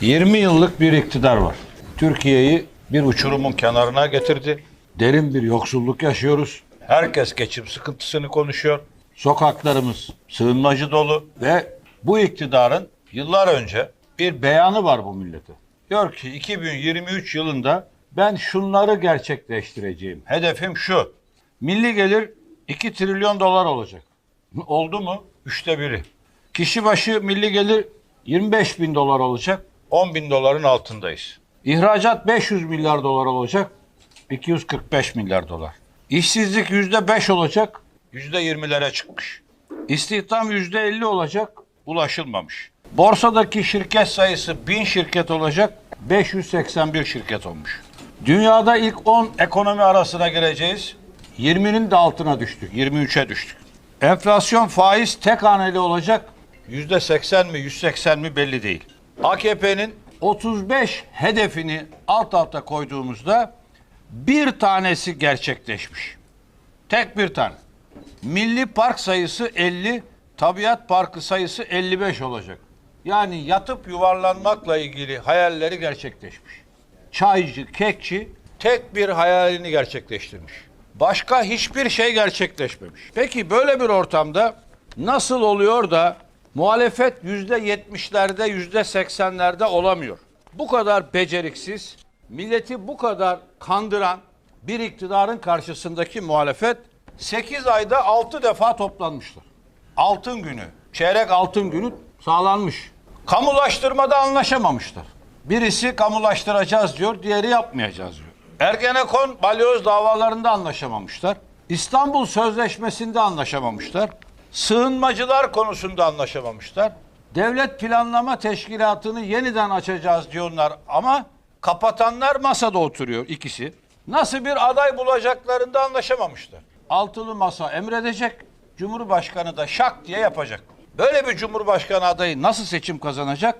20 yıllık bir iktidar var. Türkiye'yi bir uçurumun kenarına getirdi. Derin bir yoksulluk yaşıyoruz. Herkes geçim sıkıntısını konuşuyor. Sokaklarımız sığınmacı dolu ve bu iktidarın yıllar önce bir beyanı var bu millete. Diyor ki 2023 yılında ben şunları gerçekleştireceğim. Hedefim şu. Milli gelir 2 trilyon dolar olacak. Oldu mu? Üçte biri. Kişi başı milli gelir 25 bin dolar olacak. 10 bin doların altındayız. İhracat 500 milyar dolar olacak. 245 milyar dolar. İşsizlik yüzde 5 olacak. Yüzde 20'lere çıkmış. İstihdam yüzde 50 olacak. Ulaşılmamış. Borsadaki şirket sayısı 1000 şirket olacak. 581 şirket olmuş. Dünyada ilk 10 ekonomi arasına gireceğiz. 20'nin de altına düştük. 23'e düştük. Enflasyon faiz tek haneli olacak. Yüzde 80 mi 180 mi belli değil. AKP'nin 35 hedefini alt alta koyduğumuzda bir tanesi gerçekleşmiş. Tek bir tane. Milli park sayısı 50, tabiat parkı sayısı 55 olacak. Yani yatıp yuvarlanmakla ilgili hayalleri gerçekleşmiş. Çaycı, kekçi tek bir hayalini gerçekleştirmiş. Başka hiçbir şey gerçekleşmemiş. Peki böyle bir ortamda nasıl oluyor da muhalefet yüzde yetmişlerde, yüzde seksenlerde olamıyor? Bu kadar beceriksiz, milleti bu kadar kandıran bir iktidarın karşısındaki muhalefet 8 ayda 6 defa toplanmışlar. Altın günü, çeyrek altın günü sağlanmış. Kamulaştırmada anlaşamamışlar. Birisi kamulaştıracağız diyor, diğeri yapmayacağız diyor. Ergenekon balyoz davalarında anlaşamamışlar. İstanbul Sözleşmesi'nde anlaşamamışlar. Sığınmacılar konusunda anlaşamamışlar. Devlet Planlama Teşkilatı'nı yeniden açacağız diyorlar ama kapatanlar masada oturuyor ikisi. Nasıl bir aday bulacaklarında anlaşamamışlar. Altılı masa emredecek, Cumhurbaşkanı da şak diye yapacak. Böyle bir Cumhurbaşkanı adayı nasıl seçim kazanacak?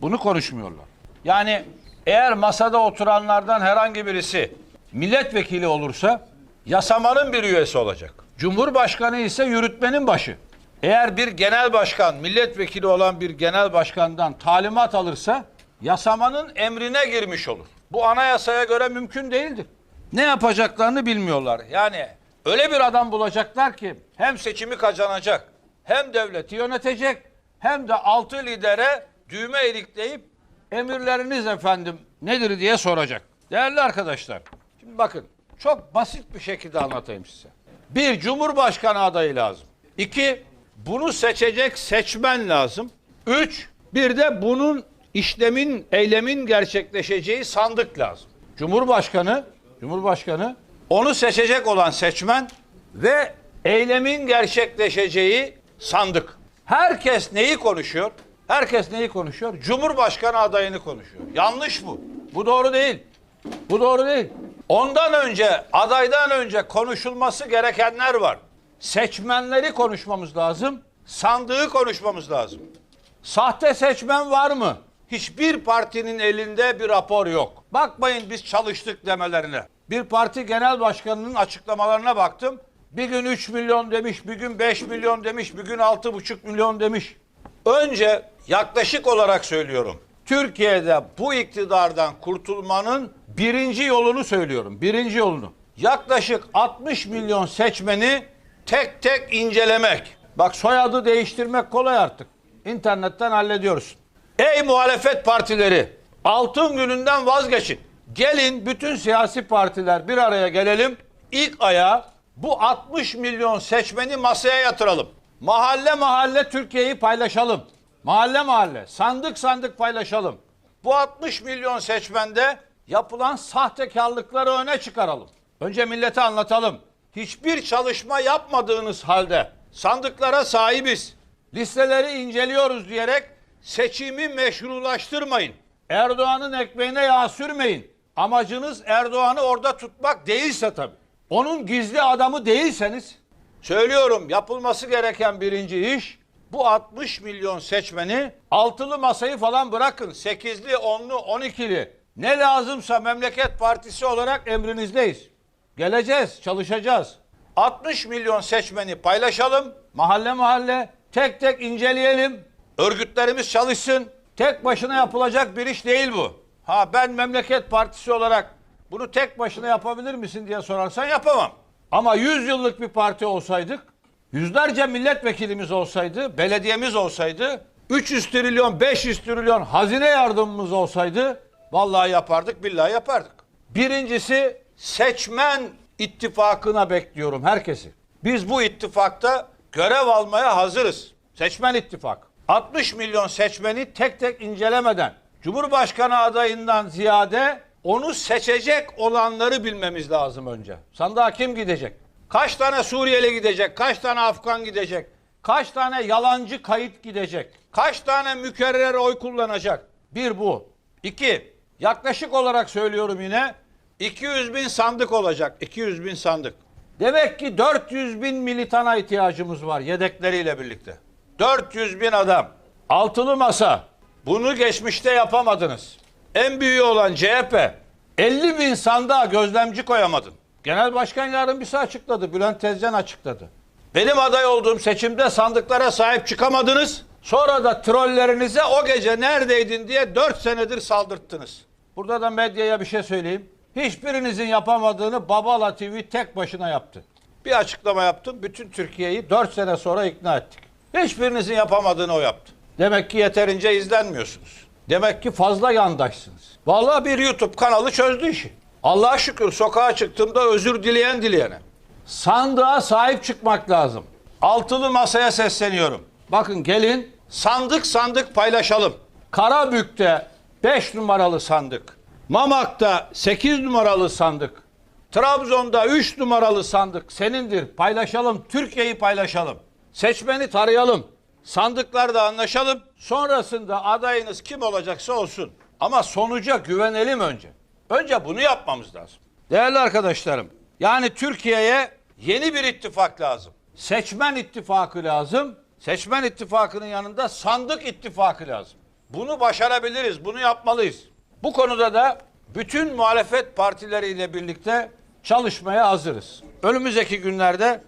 Bunu konuşmuyorlar. Yani eğer masada oturanlardan herhangi birisi milletvekili olursa yasamanın bir üyesi olacak. Cumhurbaşkanı ise yürütmenin başı. Eğer bir genel başkan, milletvekili olan bir genel başkandan talimat alırsa yasamanın emrine girmiş olur. Bu anayasaya göre mümkün değildir. Ne yapacaklarını bilmiyorlar. Yani öyle bir adam bulacaklar ki hem seçimi kazanacak, hem devleti yönetecek, hem de altı lidere düğme ilikleyip emirleriniz efendim nedir diye soracak. Değerli arkadaşlar, şimdi bakın çok basit bir şekilde anlatayım size. Bir, Cumhurbaşkanı adayı lazım. İki, bunu seçecek seçmen lazım. Üç, bir de bunun işlemin, eylemin gerçekleşeceği sandık lazım. Cumhurbaşkanı, Cumhurbaşkanı, onu seçecek olan seçmen ve eylemin gerçekleşeceği sandık. Herkes neyi konuşuyor? Herkes neyi konuşuyor? Cumhurbaşkanı adayını konuşuyor. Yanlış bu. Bu doğru değil. Bu doğru değil. Ondan önce, adaydan önce konuşulması gerekenler var. Seçmenleri konuşmamız lazım. Sandığı konuşmamız lazım. Sahte seçmen var mı? Hiçbir partinin elinde bir rapor yok. Bakmayın biz çalıştık demelerine. Bir parti genel başkanının açıklamalarına baktım. Bir gün 3 milyon demiş, bir gün 5 milyon demiş, bir gün 6,5 milyon demiş. Önce yaklaşık olarak söylüyorum. Türkiye'de bu iktidardan kurtulmanın birinci yolunu söylüyorum. Birinci yolunu. Yaklaşık 60 milyon seçmeni tek tek incelemek. Bak soyadı değiştirmek kolay artık. İnternetten hallediyoruz. Ey muhalefet partileri, altın gününden vazgeçin. Gelin bütün siyasi partiler bir araya gelelim. İlk aya bu 60 milyon seçmeni masaya yatıralım. Mahalle mahalle Türkiye'yi paylaşalım. Mahalle mahalle, sandık sandık paylaşalım. Bu 60 milyon seçmende yapılan sahtekarlıkları öne çıkaralım. Önce millete anlatalım. Hiçbir çalışma yapmadığınız halde sandıklara sahibiz. Listeleri inceliyoruz diyerek seçimi meşrulaştırmayın. Erdoğan'ın ekmeğine yağ sürmeyin. Amacınız Erdoğan'ı orada tutmak değilse tabii. Onun gizli adamı değilseniz Söylüyorum yapılması gereken birinci iş bu 60 milyon seçmeni altılı masayı falan bırakın. Sekizli, onlu, on ikili. Ne lazımsa memleket partisi olarak emrinizdeyiz. Geleceğiz, çalışacağız. 60 milyon seçmeni paylaşalım. Mahalle mahalle tek tek inceleyelim. Örgütlerimiz çalışsın. Tek başına yapılacak bir iş değil bu. Ha ben memleket partisi olarak bunu tek başına yapabilir misin diye sorarsan yapamam. Ama 100 yıllık bir parti olsaydık, yüzlerce milletvekilimiz olsaydı, belediyemiz olsaydı, 300 trilyon, 500 trilyon hazine yardımımız olsaydı vallahi yapardık, billahi yapardık. Birincisi seçmen ittifakına bekliyorum herkesi. Biz bu ittifakta görev almaya hazırız. Seçmen ittifak. 60 milyon seçmeni tek tek incelemeden Cumhurbaşkanı adayından ziyade onu seçecek olanları bilmemiz lazım önce. Sandığa kim gidecek? Kaç tane Suriyeli gidecek? Kaç tane Afgan gidecek? Kaç tane yalancı kayıt gidecek? Kaç tane mükerrer oy kullanacak? Bir bu. İki, yaklaşık olarak söylüyorum yine 200 bin sandık olacak. 200 bin sandık. Demek ki 400 bin militana ihtiyacımız var yedekleriyle birlikte. 400 bin adam. Altılı masa. Bunu geçmişte yapamadınız. En büyüğü olan CHP 50 bin sandığa gözlemci koyamadın. Genel Başkan Yardımcısı açıkladı. Bülent Tezcan açıkladı. Benim aday olduğum seçimde sandıklara sahip çıkamadınız. Sonra da trollerinize o gece neredeydin diye 4 senedir saldırttınız. Burada da medyaya bir şey söyleyeyim. Hiçbirinizin yapamadığını Babala TV tek başına yaptı. Bir açıklama yaptım. Bütün Türkiye'yi 4 sene sonra ikna ettik. Hiçbirinizin yapamadığını o yaptı. Demek ki yeterince izlenmiyorsunuz. Demek ki fazla yandaşsınız. Vallahi bir YouTube kanalı çözdü işi. Allah'a şükür sokağa çıktığımda özür dileyen dileyene. Sandığa sahip çıkmak lazım. Altılı masaya sesleniyorum. Bakın gelin sandık sandık paylaşalım. Karabük'te 5 numaralı sandık. Mamak'ta 8 numaralı sandık. Trabzon'da 3 numaralı sandık senindir. Paylaşalım. Türkiye'yi paylaşalım. Seçmeni tarayalım. Sandıklarda anlaşalım. Sonrasında adayınız kim olacaksa olsun. Ama sonuca güvenelim önce. Önce bunu yapmamız lazım. Değerli arkadaşlarım, yani Türkiye'ye yeni bir ittifak lazım. Seçmen ittifakı lazım. Seçmen ittifakının yanında sandık ittifakı lazım. Bunu başarabiliriz, bunu yapmalıyız. Bu konuda da bütün muhalefet partileriyle birlikte çalışmaya hazırız. Önümüzdeki günlerde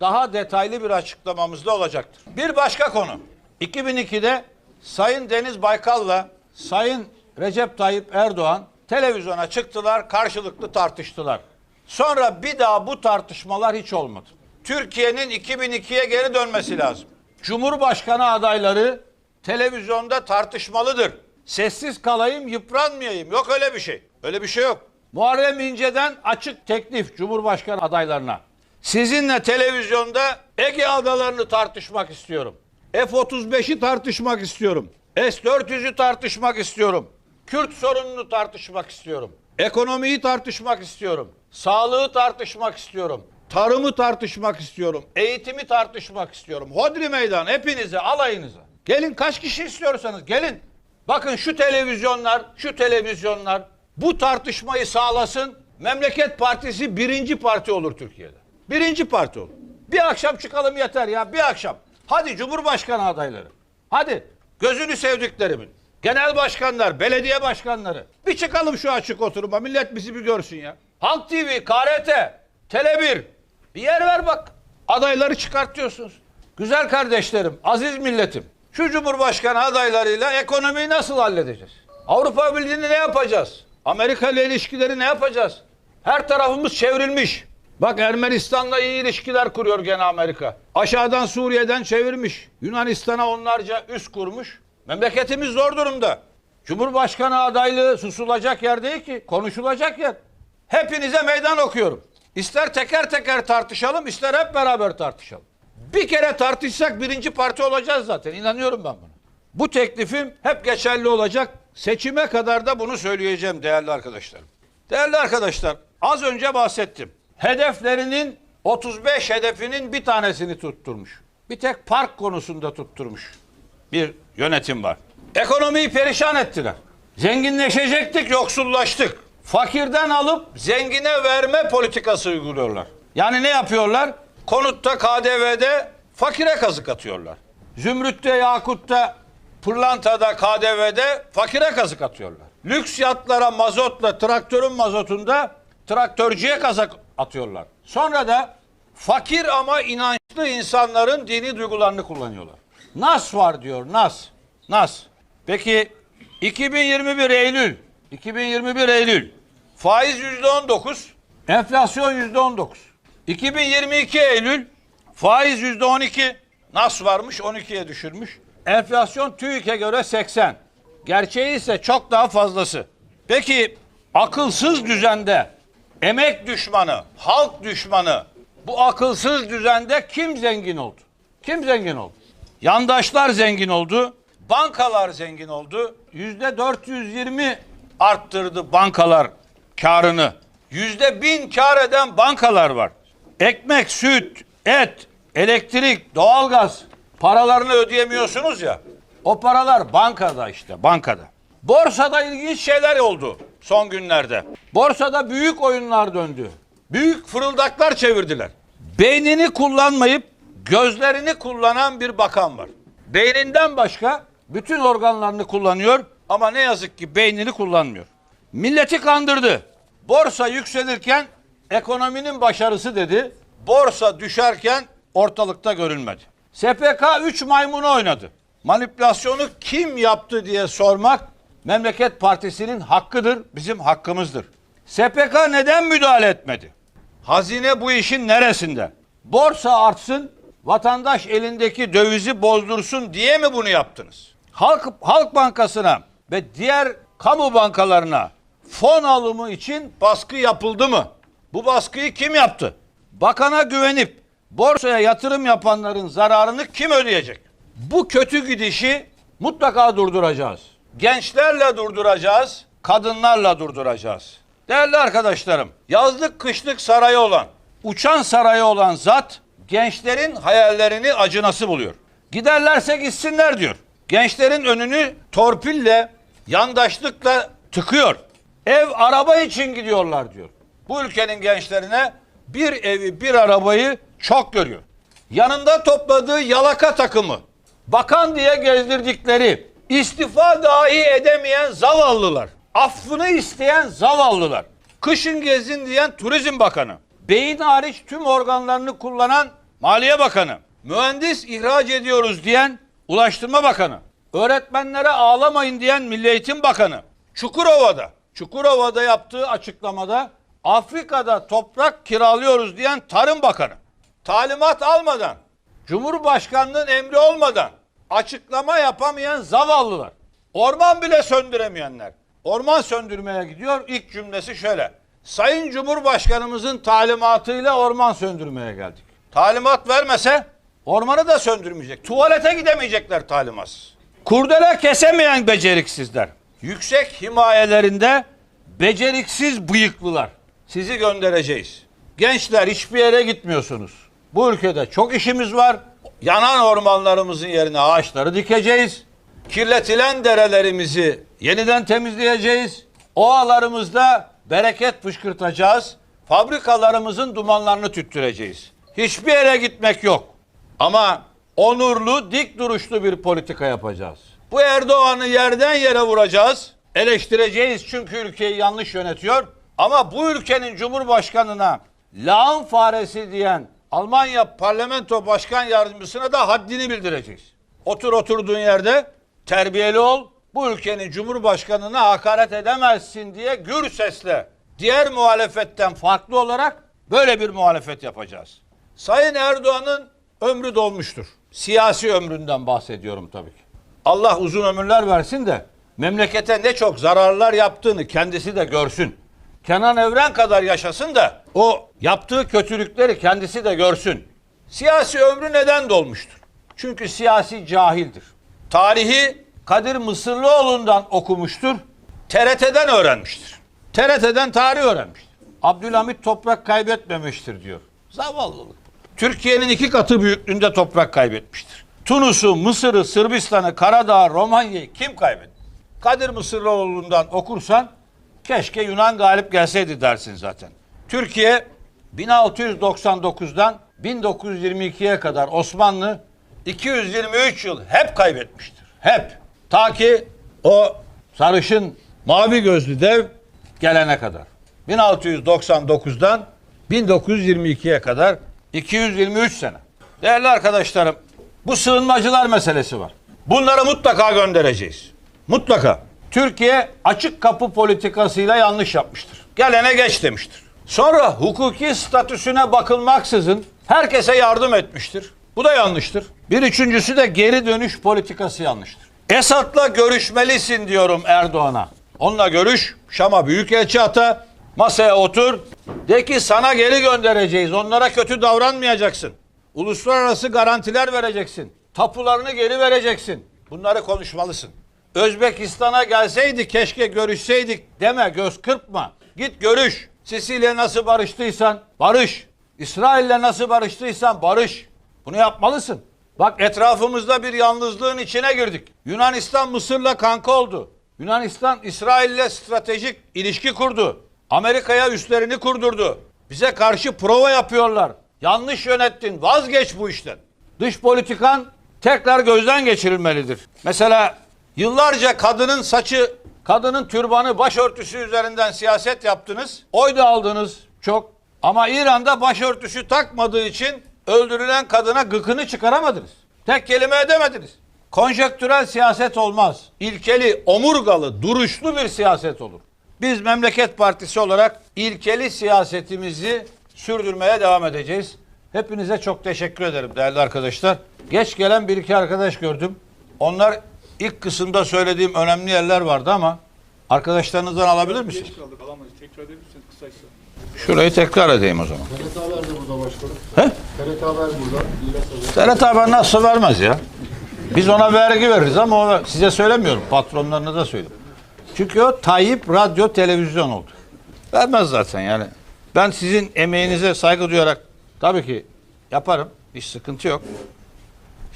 daha detaylı bir açıklamamız da olacaktır. Bir başka konu. 2002'de Sayın Deniz Baykal'la Sayın Recep Tayyip Erdoğan televizyona çıktılar, karşılıklı tartıştılar. Sonra bir daha bu tartışmalar hiç olmadı. Türkiye'nin 2002'ye geri dönmesi lazım. Cumhurbaşkanı adayları televizyonda tartışmalıdır. Sessiz kalayım, yıpranmayayım. Yok öyle bir şey. Öyle bir şey yok. Muharrem İnce'den açık teklif Cumhurbaşkanı adaylarına. Sizinle televizyonda Ege adalarını tartışmak istiyorum. F-35'i tartışmak istiyorum. S-400'ü tartışmak istiyorum. Kürt sorununu tartışmak istiyorum. Ekonomiyi tartışmak istiyorum. Sağlığı tartışmak istiyorum. Tarımı tartışmak istiyorum. Eğitimi tartışmak istiyorum. Hodri meydan hepinize, alayınıza. Gelin kaç kişi istiyorsanız gelin. Bakın şu televizyonlar, şu televizyonlar bu tartışmayı sağlasın. Memleket Partisi birinci parti olur Türkiye'de. Birinci parti olur. Bir akşam çıkalım yeter ya bir akşam. Hadi Cumhurbaşkanı adayları. Hadi gözünü sevdiklerimin. Genel başkanlar, belediye başkanları. Bir çıkalım şu açık oturuma. Millet bizi bir görsün ya. Halk TV, KRT, Tele1. Bir yer ver bak. Adayları çıkartıyorsunuz. Güzel kardeşlerim, aziz milletim. Şu Cumhurbaşkanı adaylarıyla ekonomiyi nasıl halledeceğiz? Avrupa Birliği'ni ne yapacağız? Amerika ile ilişkileri ne yapacağız? Her tarafımız çevrilmiş. Bak Ermenistan'la iyi ilişkiler kuruyor gene Amerika. Aşağıdan Suriye'den çevirmiş. Yunanistan'a onlarca üs kurmuş. Memleketimiz zor durumda. Cumhurbaşkanı adaylığı susulacak yer değil ki, konuşulacak yer. Hepinize meydan okuyorum. İster teker teker tartışalım, ister hep beraber tartışalım. Bir kere tartışsak birinci parti olacağız zaten. İnanıyorum ben buna. Bu teklifim hep geçerli olacak. Seçime kadar da bunu söyleyeceğim değerli arkadaşlarım. Değerli arkadaşlar, az önce bahsettim. Hedeflerinin 35 hedefinin bir tanesini tutturmuş. Bir tek park konusunda tutturmuş bir yönetim var. Ekonomiyi perişan ettiler. Zenginleşecektik, yoksullaştık. Fakirden alıp zengine verme politikası uyguluyorlar. Yani ne yapıyorlar? Konutta, KDV'de fakire kazık atıyorlar. Zümrüt'te, Yakut'ta, Pırlanta'da, KDV'de fakire kazık atıyorlar. Lüks yatlara mazotla, traktörün mazotunda traktörcüye kazık atıyorlar. Sonra da fakir ama inançlı insanların dini duygularını kullanıyorlar. Nas var diyor, nas. Nas. Peki 2021 Eylül, 2021 Eylül faiz yüzde 19, enflasyon yüzde 19. 2022 Eylül faiz yüzde 12, nas varmış 12'ye düşürmüş. Enflasyon TÜİK'e göre 80. Gerçeği ise çok daha fazlası. Peki akılsız düzende emek düşmanı, halk düşmanı bu akılsız düzende kim zengin oldu? Kim zengin oldu? Yandaşlar zengin oldu. Bankalar zengin oldu. Yüzde 420 arttırdı bankalar karını. Yüzde bin kar eden bankalar var. Ekmek, süt, et, elektrik, doğalgaz paralarını ödeyemiyorsunuz ya. O paralar bankada işte bankada. Borsada ilginç şeyler oldu son günlerde. Borsada büyük oyunlar döndü. Büyük fırıldaklar çevirdiler. Beynini kullanmayıp gözlerini kullanan bir bakan var. Beyninden başka bütün organlarını kullanıyor ama ne yazık ki beynini kullanmıyor. Milleti kandırdı. Borsa yükselirken ekonominin başarısı dedi. Borsa düşerken ortalıkta görünmedi. SPK 3 maymunu oynadı. Manipülasyonu kim yaptı diye sormak Memleket Partisi'nin hakkıdır, bizim hakkımızdır. SPK neden müdahale etmedi? Hazine bu işin neresinde? Borsa artsın, vatandaş elindeki dövizi bozdursun diye mi bunu yaptınız? Halk Halk Bankası'na ve diğer kamu bankalarına fon alımı için baskı yapıldı mı? Bu baskıyı kim yaptı? Bakana güvenip borsaya yatırım yapanların zararını kim ödeyecek? Bu kötü gidişi mutlaka durduracağız. Gençlerle durduracağız, kadınlarla durduracağız. Değerli arkadaşlarım, yazlık kışlık sarayı olan, uçan sarayı olan zat gençlerin hayallerini acınası buluyor. Giderlerse gitsinler diyor. Gençlerin önünü torpille, yandaşlıkla tıkıyor. Ev araba için gidiyorlar diyor. Bu ülkenin gençlerine bir evi bir arabayı çok görüyor. Yanında topladığı yalaka takımı, bakan diye gezdirdikleri, istifa dahi edemeyen zavallılar, affını isteyen zavallılar, kışın gezin diyen Turizm Bakanı, beyin hariç tüm organlarını kullanan Maliye Bakanı, mühendis ihraç ediyoruz diyen Ulaştırma Bakanı, öğretmenlere ağlamayın diyen Milli Eğitim Bakanı, Çukurova'da, Çukurova'da yaptığı açıklamada Afrika'da toprak kiralıyoruz diyen Tarım Bakanı, talimat almadan, Cumhurbaşkanlığının emri olmadan açıklama yapamayan zavallılar, orman bile söndüremeyenler, orman söndürmeye gidiyor. İlk cümlesi şöyle. Sayın Cumhurbaşkanımızın talimatıyla orman söndürmeye geldik. Talimat vermese ormanı da söndürmeyecek. Tuvalete gidemeyecekler talimatsız. Kurdele kesemeyen beceriksizler. Yüksek himayelerinde beceriksiz bıyıklılar. Sizi göndereceğiz. Gençler hiçbir yere gitmiyorsunuz. Bu ülkede çok işimiz var. Yanan ormanlarımızın yerine ağaçları dikeceğiz. Kirletilen derelerimizi yeniden temizleyeceğiz. Ovalarımızda bereket fışkırtacağız. Fabrikalarımızın dumanlarını tüttüreceğiz. Hiçbir yere gitmek yok. Ama onurlu, dik duruşlu bir politika yapacağız. Bu Erdoğan'ı yerden yere vuracağız. Eleştireceğiz çünkü ülkeyi yanlış yönetiyor. Ama bu ülkenin cumhurbaşkanına lağım faresi diyen Almanya parlamento başkan yardımcısına da haddini bildireceğiz. Otur oturduğun yerde terbiyeli ol. Bu ülkenin cumhurbaşkanına hakaret edemezsin diye gür sesle diğer muhalefetten farklı olarak böyle bir muhalefet yapacağız. Sayın Erdoğan'ın ömrü dolmuştur. Siyasi ömründen bahsediyorum tabii ki. Allah uzun ömürler versin de memlekete ne çok zararlar yaptığını kendisi de görsün. Kenan Evren kadar yaşasın da o yaptığı kötülükleri kendisi de görsün. Siyasi ömrü neden dolmuştur? Çünkü siyasi cahildir. Tarihi Kadir Mısırlıoğlu'ndan okumuştur. TRT'den öğrenmiştir. TRT'den tarih öğrenmiştir. Abdülhamit toprak kaybetmemiştir diyor. Zavallılık. Türkiye'nin iki katı büyüklüğünde toprak kaybetmiştir. Tunus'u, Mısır'ı, Sırbistan'ı, Karadağ, Romanya'yı kim kaybetti? Kadir Mısırlıoğlu'ndan okursan keşke Yunan galip gelseydi dersin zaten. Türkiye 1699'dan 1922'ye kadar Osmanlı 223 yıl hep kaybetmiştir. Hep. Ta ki o sarışın mavi gözlü dev gelene kadar. 1699'dan 1922'ye kadar 223 sene. Değerli arkadaşlarım, bu sığınmacılar meselesi var. Bunları mutlaka göndereceğiz. Mutlaka. Türkiye açık kapı politikasıyla yanlış yapmıştır. Gelene geç demiştir. Sonra hukuki statüsüne bakılmaksızın herkese yardım etmiştir. Bu da yanlıştır. Bir üçüncüsü de geri dönüş politikası yanlıştır. Esad'la görüşmelisin diyorum Erdoğan'a. Onunla görüş, Şam'a büyükelçi ata, masaya otur. De ki sana geri göndereceğiz. Onlara kötü davranmayacaksın. Uluslararası garantiler vereceksin. Tapularını geri vereceksin. Bunları konuşmalısın. Özbekistan'a gelseydi keşke görüşseydik deme göz kırpma. Git görüş. Sisi'yle nasıl barıştıysan barış. İsrail'le nasıl barıştıysan barış. Bunu yapmalısın. Bak etrafımızda bir yalnızlığın içine girdik. Yunanistan Mısır'la kanka oldu. Yunanistan İsrail'le stratejik ilişki kurdu. Amerika'ya üstlerini kurdurdu. Bize karşı prova yapıyorlar. Yanlış yönettin. Vazgeç bu işten. Dış politikan tekrar gözden geçirilmelidir. Mesela yıllarca kadının saçı, kadının türbanı, başörtüsü üzerinden siyaset yaptınız. Oy da aldınız çok. Ama İran'da başörtüsü takmadığı için öldürülen kadına gıkını çıkaramadınız. Tek kelime edemediniz. Konjektürel siyaset olmaz. İlkeli, omurgalı, duruşlu bir siyaset olur. Biz Memleket Partisi olarak ilkeli siyasetimizi sürdürmeye devam edeceğiz. Hepinize çok teşekkür ederim değerli arkadaşlar. Geç gelen bir iki arkadaş gördüm. Onlar ilk kısımda söylediğim önemli yerler vardı ama arkadaşlarınızdan alabilir misiniz? Geç kaldık alamayız. Tekrar edebilirsiniz kısaysa. Şurayı tekrar edeyim o zaman. TRT Haber de burada başkanım. He? TRT Haber burada. TRT Haber nasıl vermez ya? Biz ona vergi veririz ama o size söylemiyorum. Patronlarına da söylüyorum. Çünkü o Tayyip Radyo Televizyon oldu. Vermez zaten yani. Ben sizin emeğinize saygı duyarak tabii ki yaparım. Hiç sıkıntı yok.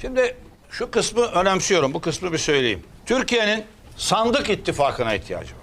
Şimdi şu kısmı önemsiyorum. Bu kısmı bir söyleyeyim. Türkiye'nin sandık ittifakına ihtiyacı var.